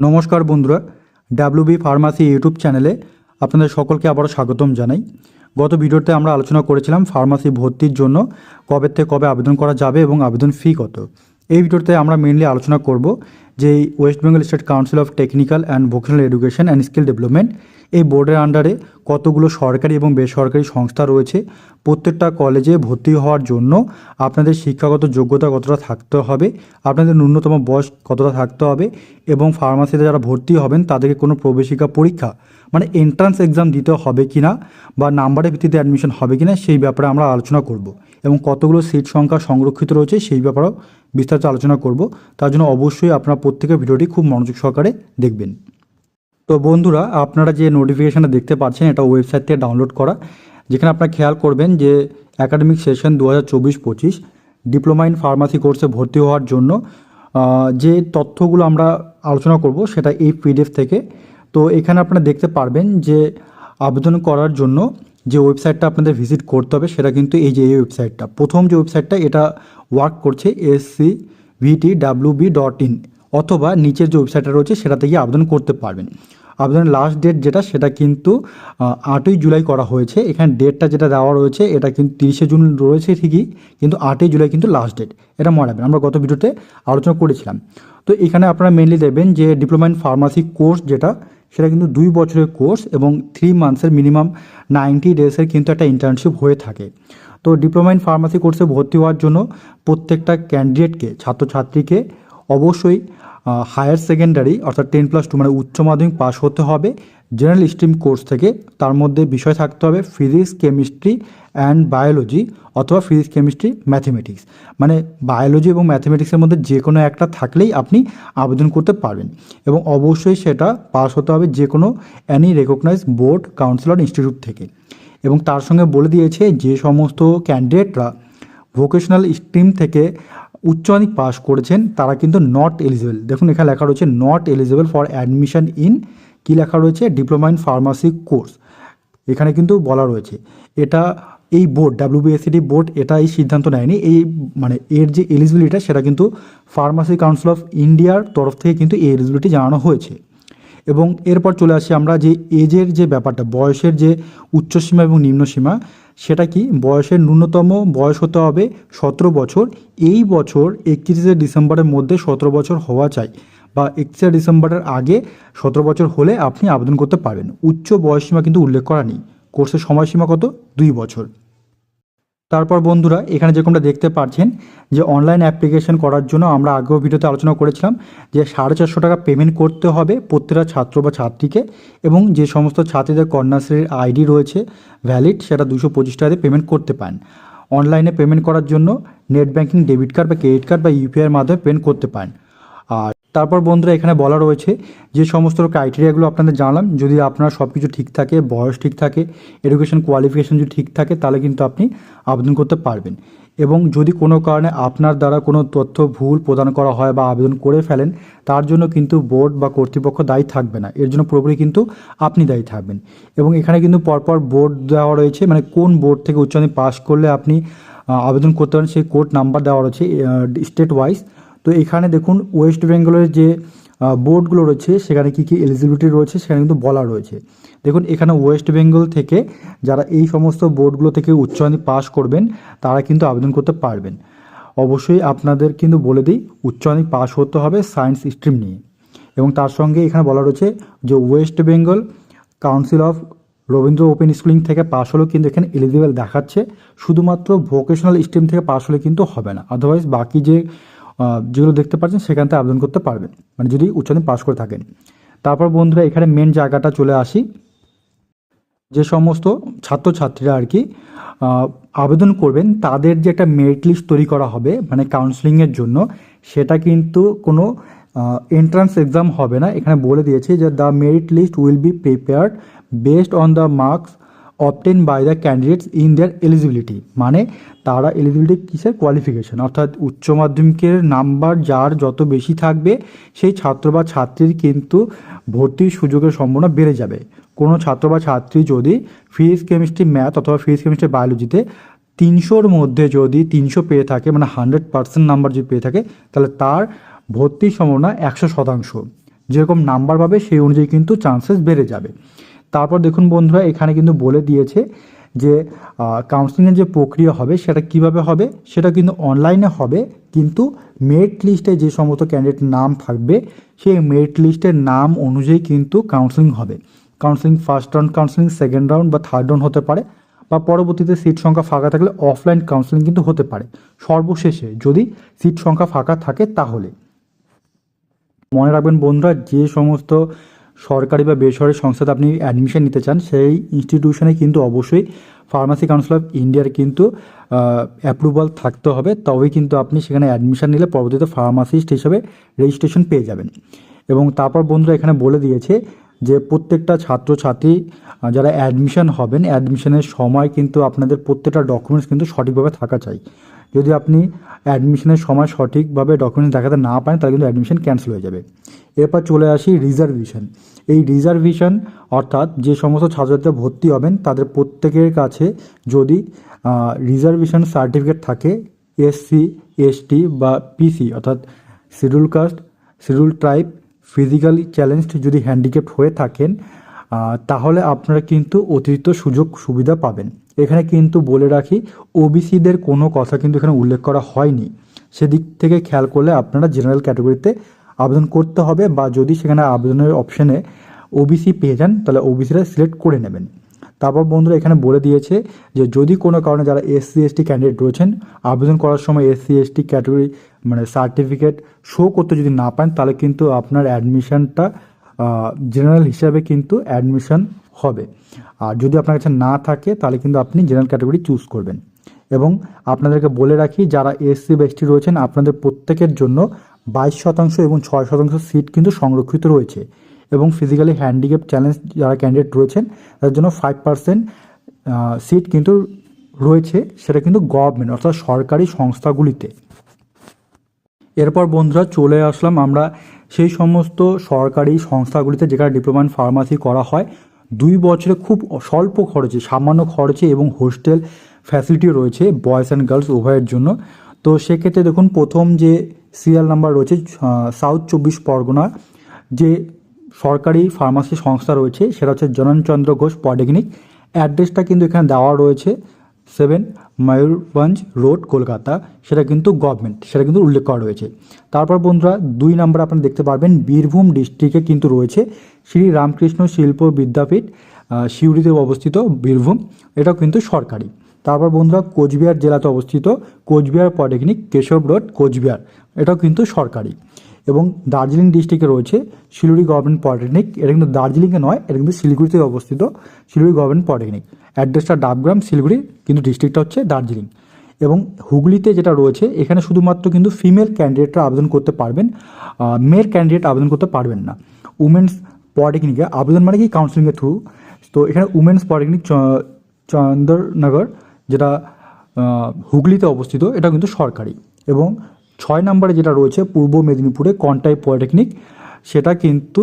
নমস্কার বন্ধুরা WB pharmacy YouTube চ্যানেলে আপনাদের সকলকে আবারও স্বাগতম জানাই। গত ভিডিওতে আমরা আলোচনা করেছিলাম ফার্মাসি ভর্তির জন্য কবে থেকে কবে আবেদন করা যাবে এবং আবেদন ফি কত। এই ভিডিওতে আমরা মেনলি আলোচনা করব যে West Bengal state council of technical and vocational education and skill development এই বোর্ডের আন্ডারে কতগুলো সরকারি এবং বেসরকারি সংস্থা রয়েছে, প্রত্যেকটা কলেজে ভর্তি হওয়ার জন্য আপনাদের শিক্ষাগত যোগ্যতা কতটা থাকতে হবে, আপনাদের ন্যূনতম বয়স কতটা থাকতে হবে এবং ফার্মাসিতে যারা ভর্তি হবেন তাদেরকে কোনো প্রবেশিকা পরীক্ষা মানে এন্ট্রান্স এক্সাম দিতে হবে কি না বা নাম্বারের ভিত্তিতে অ্যাডমিশন হবে কি না সেই ব্যাপারে আমরা আলোচনা করব এবং কতগুলো সিট সংখ্যা সংরক্ষিত রয়েছে সেই ব্যাপারেও বিস্তারিত আলোচনা করব। তার জন্য অবশ্যই আপনারা প্রত্যেকের ভিডিওটি খুব মনোযোগ সহকারে দেখবেন। তো বন্ধুরা, আপনারা যে নোটিফিকেশানটা দেখতে পাচ্ছেন, এটা ওয়েবসাইট থেকে ডাউনলোড করা। যেখানে আপনারা খেয়াল করবেন যে অ্যাকাডেমিক সেশন দু হাজার চব্বিশ পঁচিশ ডিপ্লোমা ইন ফার্মাসি কোর্সে ভর্তি হওয়ার জন্য যে তথ্যগুলো আমরা আলোচনা করব, সেটা এই পিডিএফ থেকে। তো এখানে আপনারা দেখতে পারবেন যে আবেদন করার জন্য যে ওয়েবসাইটটা আপনাদের ভিজিট করতে হবে, সেটা কিন্তু এই যে, এই ওয়েবসাইটটা প্রথম যে ওয়েবসাইটটা এটা ওয়ার্ক করছে SC VT WB dot in অথবা নিচের যে ওয়েবসাইটটা রয়েছে সেটাতে গিয়ে আবেদন করতে পারবেন। আবেদনের লাস্ট ডেট যেটা, সেটা কিন্তু আটই জুলাই করা হয়েছে। এখানে ডেটটা যেটা দেওয়া রয়েছে, এটা কিন্তু তিরিশে জুন রয়েছে ঠিকই, কিন্তু আটই জুলাই কিন্তু লাস্ট ডেট এটা মনে রাখবেন, আমরা গত ভিডিওতে আলোচনা করেছিলাম। তো এখানে আপনারা মেনলি দেখবেন যে ডিপ্লোমা ইন ফার্মাসি কোর্স যেটা, সেটা কিন্তু দুই বছরের কোর্স এবং থ্রি মান্থসের মিনিমাম নাইনটি ডেজের কিন্তু একটা ইন্টার্নশিপ হয়ে থাকে। তো ডিপ্লোমা ইন ফার্মাসি কোর্সে ভর্তি হওয়ার জন্য প্রত্যেকটা ক্যান্ডিডেটকে ছাত্রছাত্রীকে অবশ্যই হায়ার সেকেন্ডারি অর্থাৎ টেন প্লাস টু মানে উচ্চ মাধ্যমিক পাস হতে হবে। জেনারেল স্ট্রিম কোর্স থেকে তার মধ্যে বিষয় থাকতে হবে ফিজিক্স কেমিস্ট্রি অ্যান্ড বায়োলজি অথবা ফিজিক্স কেমিস্ট্রি ম্যাথমেটিক্স মানে বায়োলজি এবং ম্যাথমেটিক্সের মধ্যে যে কোনো একটা থাকলেই আপনি আবেদন করতে পারবেন এবং অবশ্যই সেটা পাস হতে হবে যে কোনো any recognise board council or institute থেকে। এবং তার সঙ্গে বলে দিয়েছে যে সমস্ত ক্যান্ডিডেটরা ভোকেশনাল স্ট্রিম থেকে উচ্চ মাধ্যমিক পাস করেছেন, তারা কিন্তু নট এলিজিবল দেখুন, এখানে লেখা রয়েছে not eligible for admission in কী লেখা রয়েছে? ডিপ্লোমা ইন ফার্মাসি কোর্স এখানে কিন্তু বলা রয়েছে, এটা এই বোর্ড ডাব্লিউবিএসসিডি বোর্ড এটা এই সিদ্ধান্ত নেয়নি। এই মানে এর যে এলিজিবিলিটা সেটা কিন্তু ফার্মাসি কাউন্সিল অফ ইন্ডিয়ার তরফ থেকে কিন্তু এই এলিজিবিলিটি জানানো হয়েছে। এবং এরপর চলে আসি আমরা যে এজের যে ব্যাপারটা, বয়সের যে উচ্চসীমা এবং নিম্নসীমা সেটা কি? বয়সের ন্যূনতম বয়স হতে হবে সতেরো বছর। এই বছর একত্রিশে ডিসেম্বরের মধ্যে সতেরো বছর হওয়া চাই বা একত্রিশে ডিসেম্বরের আগে সতেরো বছর হলে আপনি আবেদন করতে পারেন উচ্চ বয়সসীমা কিন্তু উল্লেখ করা নেই। কোর্সের সময়সীমা কত? দুই বছর। তারপর বন্ধুরা, এখানে যেরকমটা দেখতে পাচ্ছেন যে অনলাইন অ্যাপ্লিকেশন করার জন্য আমরা আগেও ভিডিওতে আলোচনা করেছিলাম যে সাড়ে চারশো টাকা পেমেন্ট করতে হবে প্রত্যেকটা ছাত্র বা ছাত্রীকে এবং যে সমস্ত ছাত্রীদের কন্যাশ্রীর আইডি রয়েছে ভ্যালিড সেটা দুশো পঁচিশ টাকাতে পেমেন্ট করতে পারেন। অনলাইনে পেমেন্ট করার জন্য নেট ব্যাঙ্কিং ডেবিট কার্ড বা ক্রেডিট কার্ড বা ইউপিআইয়ের মাধ্যমে পেমেন্ট করতে পারেন। আর তারপর বন্ধুরা এখানে বলা রয়েছে যে সমস্ত ক্রাইটেরিয়াগুলো আপনাদের জানালাম। যদি আপনার সব কিছু ঠিক থাকে, বয়স ঠিক থাকে এডুকেশন কোয়ালিফিকেশন যদি ঠিক থাকে, তাহলে কিন্তু আপনি আবেদন করতে পারবেন। এবং যদি কোনো কারণে আপনার দ্বারা কোনো তথ্য ভুল প্রদান করা হয় বা আবেদন করে ফেলেন, তার জন্য কিন্তু বোর্ড বা কর্তৃপক্ষ দায়ী থাকবে না। এর জন্য পুরোপুরি কিন্তু আপনি দায়ী থাকবেন। এবং এখানে কিন্তু পরপর বোর্ড দেওয়া রয়েছে মানে কোন বোর্ড থেকে উচ্চ পাশ করলে আপনি আবেদন করতে পারেন, সেই কোড নাম্বার দেওয়া রয়েছে স্টেট ওয়াইজ তো এখানে দেখুন ওয়েস্ট বেঙ্গলের যে বোর্ডগুলো রয়েছে, সেখানে কী কী এলিজিবিলিটি রয়েছে, সেখানে কিন্তু বলা রয়েছে। দেখুন, এখানে ওয়েস্ট বেঙ্গল থেকে যারা এই সমস্ত বোর্ডগুলো থেকে উচ্চ মাধ্যমিক পাস করবেন, তারা কিন্তু আবেদন করতে পারবেন। অবশ্যই আপনাদের কিন্তু বলে দিই, উচ্চ মাধ্যমিক পাস হতে হবে সায়েন্স স্ট্রিম নিয়ে। এবং তার সঙ্গে এখানে বলা রয়েছে যে West Bengal council of Rabindra open schooling থেকে পাশ হলেও কিন্তু এখানে এলিজিবল দেখাচ্ছে। শুধুমাত্র ভোকেশনাল স্ট্রিম থেকে পাশ হলে কিন্তু হবে না। আদারওয়াইজ বাকি যে যেগুলো দেখতে পাচ্ছেন, সেখান থেকে আবেদন করতে পারবেন। মানে যদি উচ্চমাধ্যমিক পাস করে থাকেন। তারপর বন্ধুরা, এখানে মেন জায়গাটা চলে আসি। যে সমস্ত ছাত্রছাত্রীরা আর কি আবেদন করবেন, তাদের যে একটা মেরিট লিস্ট তৈরি করা হবে মানে কাউন্সিলিংয়ের জন্য, সেটা কিন্তু কোনো এন্ট্রান্স এক্সাম হবে না। এখানে বলে দিয়েছে যে the merit list will be prepared based on the marks obtained by the candidates in their eligibility মানে তারা এলিজিবিলিটি কিসের কোয়ালিফিকেশন অর্থাৎ উচ্চ মাধ্যমিকের নাম্বার যার যত বেশি থাকবে, সেই ছাত্র বা ছাত্রীর কিন্তু ভর্তির সুযোগের সম্ভাবনা বেড়ে যাবে। কোনো ছাত্র বা ছাত্রী যদি ফিজিক্স কেমিস্ট্রি ম্যাথ অথবা ফিজিক্স কেমিস্ট্রি বায়োলজিতে তিনশোর মধ্যে যদি তিনশো পেয়ে থাকে মানে হান্ড্রেড পার্সেন্ট নাম্বার যদি পেয়ে থাকে, তাহলে তার ভর্তির সম্ভাবনা একশো শতাংশ। যেরকম নাম্বার পাবে, সেই অনুযায়ী কিন্তু চান্সেস বেড়ে যাবে। তারপর দেখুন বন্ধুরা, এখানে কিন্তু বলে দিয়েছে যে কাউন্সিলিংয়ের যে প্রক্রিয়া হবে, সেটা কীভাবে হবে, সেটা কিন্তু অনলাইনে হবে, কিন্তু মেরিট লিস্টে যে সমস্ত ক্যান্ডিডেট নাম থাকবে, সেই মেরিট লিস্টের নাম অনুযায়ী কিন্তু কাউন্সিলিং হবে। Counselling first round counselling second round বা থার্ড রাউন্ড হতে পারে, বা পরবর্তীতে সিট সংখ্যা ফাঁকা থাকলে অফলাইন কাউন্সিলিং কিন্তু হতে পারে। সর্বশেষে যদি সিট সংখ্যা ফাঁকা থাকে, তাহলে মনে রাখবেন বন্ধুরা, যে সমস্ত সরকারি বা বেসরকারি সংস্থাতে আপনি অ্যাডমিশন নিতে চান, সেই ইনস্টিটিউশনে কিন্তু অবশ্যই ফার্মাসি কাউন্সিল অফ ইন্ডিয়ার কিন্তু অ্যাপ্রুভাল থাকতে হবে। তবেই কিন্তু আপনি সেখানে অ্যাডমিশন নিলে পরবর্তীতে ফার্মাসিস্ট হিসেবে রেজিস্ট্রেশন পেয়ে যাবেন। এবং তারপর বন্ধুরা এখানে বলে দিয়েছে যে, প্রত্যেকটা ছাত্রছাত্রী যারা অ্যাডমিশন হবেন অ্যাডমিশনের সময় কিন্তু আপনাদের প্রত্যেকটা ডকুমেন্টস কিন্তু সঠিকভাবে থাকা চাই। যদি আপনি অ্যাডমিশনের সময় সঠিকভাবে ডকুমেন্টস দেখাতে না পারেন, তাহলে কিন্তু অ্যাডমিশন ক্যান্সেল হয়ে যাবে। এরপর চলে আসি রিজার্ভেশন। এই রিজার্ভেশন অর্থাৎ যে সমস্ত ছাত্রছাত্রীরা ভর্তি হবেন, তাদের প্রত্যেকের কাছে যদি রিজার্ভেশন সার্টিফিকেট থাকে, এসসি, এসটি বা পিসি, অর্থাৎ schedule caste, schedule tribe, physically challenged যদি হ্যান্ডিক্যাপ্ট হয়ে থাকেন তাহলে আপনারা কিন্তু অতিরিক্ত সুযোগ সুবিধা পাবেন। এখানে কিন্তু বলে রাখি, ওবিসিদের কোনো কথা কিন্তু এখানে উল্লেখ করা হয়নি। সেদিক থেকে খেয়াল করলে আপনারা জেনারেল ক্যাটাগরিতে আবেদন করতে হবে বা যদি সেখানে আবেদনের অপশনে ওবিসি পেয়ে যান, তাহলে ওবিসিরা সিলেক্ট করে নেবেন। তারপর বন্ধুরা এখানে বলে দিয়েছে যে যদি কোনো কারণে যারা এসসি এসটি ক্যান্ডিডেট রয়েছেন, আবেদন করার সময় এসসি এসটি ক্যাটাগরি মানে সার্টিফিকেট শো করতে যদি না পান তাহলে কিন্তু আপনার অ্যাডমিশনটা জেনারেল হিসাবে কিন্তু অ্যাডমিশন হবে। আর যদি আপনার কাছে না থাকে, তাহলে কিন্তু আপনি জেনারেল ক্যাটাগরি চুজ করবেন। এবং আপনাদেরকে বলে রাখি, যারা এসসি বা এসটি রয়েছেন, আপনাদের প্রত্যেকের জন্য বাইশ শতাংশ এবং ছয় শতাংশ সিট কিন্তু সংরক্ষিত রয়েছে এবং ফিজিক্যালি হ্যান্ডিক্যাপ চ্যালেঞ্জ যারা ক্যান্ডিডেট রয়েছেন, তাদের জন্য ফাইভ পার্সেন্ট সিট কিন্তু রয়েছে, সেটা কিন্তু গভর্নমেন্ট অর্থাৎ সরকারি সংস্থাগুলিতে। এরপর বন্ধুরা চলে আসলাম আমরা সেই সমস্ত সরকারি সংস্থাগুলিতে যেখানে ডিপ্লোমা ইন ফার্মাসি করা হয়। দুই বছরে খুব স্বল্প খরচে, সামান্য খরচে এবং হোস্টেল ফ্যাসিলিটি রয়েছে বয়েজ অ্যান্ড গার্লস উভয়ের জন্য। তো সেক্ষেত্রে দেখুন প্রথম যে সিরিয়াল নাম্বার রয়েছে সাউথ চব্বিশ পরগনা, যে সরকারি ফার্মাসি সংস্থা রয়েছে, সেটা হচ্ছে জননচন্দ্র ঘোষ পলিটেকনিক। অ্যাড্রেসটা কিন্তু এখানে দেওয়া রয়েছে, সেভেন ময়ূরভঞ্জ রোড, কলকাতা। সেটা কিন্তু গভর্নমেন্ট, সেটা কিন্তু উল্লেখ করা রয়েছে। তারপর বন্ধুরা, দুই নম্বর আপনারা দেখতে পারবেন, বীরভূম ডিস্ট্রিক্টে কিন্তু রয়েছে শ্রী রামকৃষ্ণ শিল্প বিদ্যাপীঠ সিউড়িতে অবস্থিত বীরভূম। এটাও কিন্তু সরকারি। তারপর বন্ধুরা কোচবিহার জেলাতে অবস্থিত কোচবিহার পলিটেকনিক কেশব রোড, কোচবিহার। এটাও কিন্তু সরকারি। এবং দার্জিলিং ডিস্ট্রিক্টে রয়েছে শিলিগুড়ি গভর্নমেন্ট পলিটেকনিক এটা কিন্তু দার্জিলিংয়ে নয়, এটা কিন্তু শিলিগুড়িতে অবস্থিত শিলিগুড়ি গভর্নমেন্ট পলিটেকনিক অ্যাড্রেসটা ডাবগ্রাম, শিলিগুড়ি, কিন্তু ডিস্ট্রিক্টটা হচ্ছে দার্জিলিং। এবং হুগলিতে যেটা রয়েছে, এখানে শুধুমাত্র কিন্তু ফিমেল ক্যান্ডিডেটরা আবেদন করতে পারবেন মেয়ের ক্যান্ডিডেট আবেদন করতে পারবেন না। উমেন্স পলিটেকনিকে আবেদন মানে কি? কাউন্সিলিংয়ের থ্রু তো এখানে উমেন্স পলিটেকনিক চন্দরনগর যেটা হুগলিতে অবস্থিত, এটা কিন্তু সরকারি। এবং ছয় নম্বরে যেটা রয়েছে, পূর্ব মেদিনীপুরে কন্টাই পলিটেকনিক, সেটা কিন্তু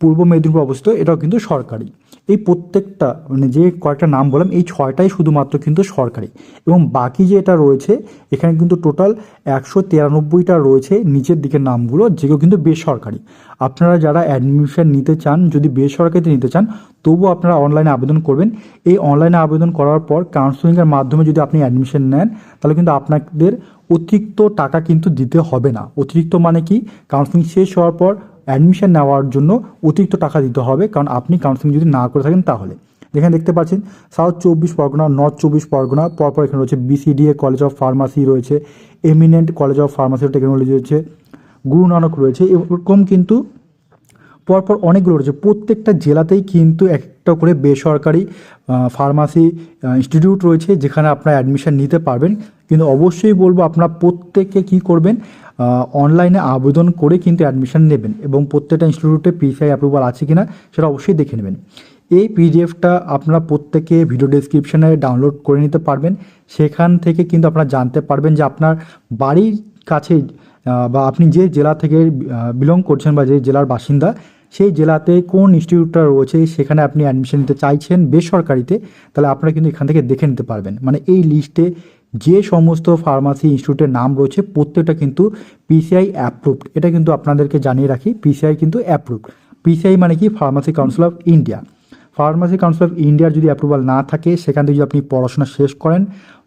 পূর্ব মেদিনীপুর অবস্থিত, এটাও কিন্তু সরকারি। এই প্রত্যেকটা মানে যে কয়েকটা নাম বললাম, এই ছয়টাই শুধুমাত্র কিন্তু সরকারি। এবং বাকি যেটা রয়েছে, এখানে কিন্তু টোটাল একশো তিরানব্বইটা রয়েছে নিচের দিকের নামগুলো যেগুলো কিন্তু বেসরকারি। আপনারা যারা অ্যাডমিশন নিতে চান, যদি বেসরকারিতে নিতে চান, তবুও আপনারা অনলাইনে আবেদন করবেন। এই অনলাইনে আবেদন করার পর কাউন্সেলিংয়ের মাধ্যমে যদি আপনি অ্যাডমিশন নেন, তাহলে কিন্তু আপনাদের অতিরিক্ত টাকা কিন্তু দিতে হবে না। অতিরিক্ত মানে কি? কাউন্সেলিং শেষ হওয়ার পর অ্যাডমিশন নেওয়ার জন্য অতিরিক্ত টাকা দিতে হবে। কারণ আপনি কাউন্সিলিং যদি না করে থাকেন তাহলে। এখানে দেখতে পাচ্ছেন সাউথ চব্বিশ পরগনা নর্থ চব্বিশ পরগনা, পরপর এখানে রয়েছে বিসিডিএ কলেজ অফ ফার্মাসি রয়েছে eminent college of pharmacy technology রয়েছে, গুরু নানক রয়েছে এরকম কিন্তু পরপর অনেকগুলো রয়েছে। প্রত্যেকটা জেলাতেই কিন্তু একটা করে বেসরকারি ফার্মাসি ইনস্টিটিউট রয়েছে যেখানে আপনারা অ্যাডমিশন নিতে পারবেন। কিন্তু অবশ্যই বলব, আপনারা প্রত্যেকে কি করবেন অনলাইনে আবেদন করে কিন্তু অ্যাডমিশন নেবেন এবং প্রত্যেকটা ইনস্টিটিউটে পিসিআই অ্যাপ্রুভাল আছে কি না সেটা অবশ্যই দেখে নেবেন। এই পিডিএফটা আপনারা প্রত্যেকে ভিডিও ডেসক্রিপশনে ডাউনলোড করে নিতে পারবেন। সেখান থেকে কিন্তু আপনারা জানতে পারবেন যে আপনার বাড়ির কাছে বা আপনি যে জেলা থেকে বিলং করছেন বা যে জেলার বাসিন্দা, সেই জেলাতে কোন ইনস্টিটিউটটা রয়েছে, সেখানে আপনি অ্যাডমিশন নিতে চাইছেন বেসরকারিতে, তাহলে আপনারা কিন্তু এখান থেকে দেখে নিতে পারবেন। মানে এই লিস্টে যে সমস্ত ফার্মাসি ইনস্টিটিউটের নাম রয়েছে, প্রত্যেকটা কিন্তু পিসিআই অ্যাপ্রুভড এটা কিন্তু আপনাদেরকে জানিয়ে রাখি পিসিআই কিন্তু অ্যাপ্রুভড পিসিআই মানে কি? Pharmacy council of India pharmacy council of ইন্ডিয়ার যদি অ্যাপ্রুভাল না থাকে, সেখান থেকে যদি আপনি পড়াশোনা শেষ করেন,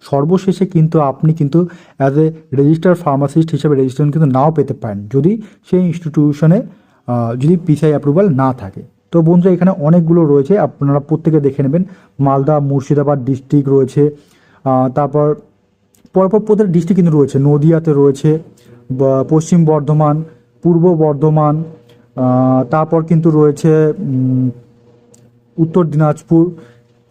সর্বশেষে কিন্তু আপনি কিন্তু অ্যাজ এ রেজিস্টার ফার্মাসিস্ট হিসেবে রেজিস্ট্রেশন কিন্তু নাও পেতে পারেন, যদি সেই ইনস্টিটিউশনে যদি পিসিআই অ্যাপ্রুভাল না থাকে। তো বন্ধুরা, এখানে অনেকগুলো রয়েছে, আপনারা প্রত্যেকে দেখে নেবেন। মালদা, মুর্শিদাবাদ ডিস্ট্রিক্ট রয়েছে তারপর পরপর প্রত্যেক ডিস্ট্রিক্ট কিন্তু রয়েছে। নদিয়াতে রয়েছে পশ্চিম বর্ধমান, পূর্ব বর্ধমান তারপর কিন্তু রয়েছে উত্তর দিনাজপুর।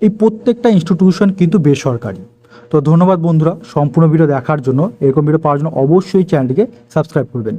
এই প্রত্যেকটা ইনস্টিটিউশন কিন্তু বেসরকারি। তো ধন্যবাদ বন্ধুরা, সম্পূর্ণ ভিডিও দেখার জন্য। এরকম ভিডিও পাওয়ার জন্য অবশ্যই চ্যানেলটিকে সাবস্ক্রাইব করবেন।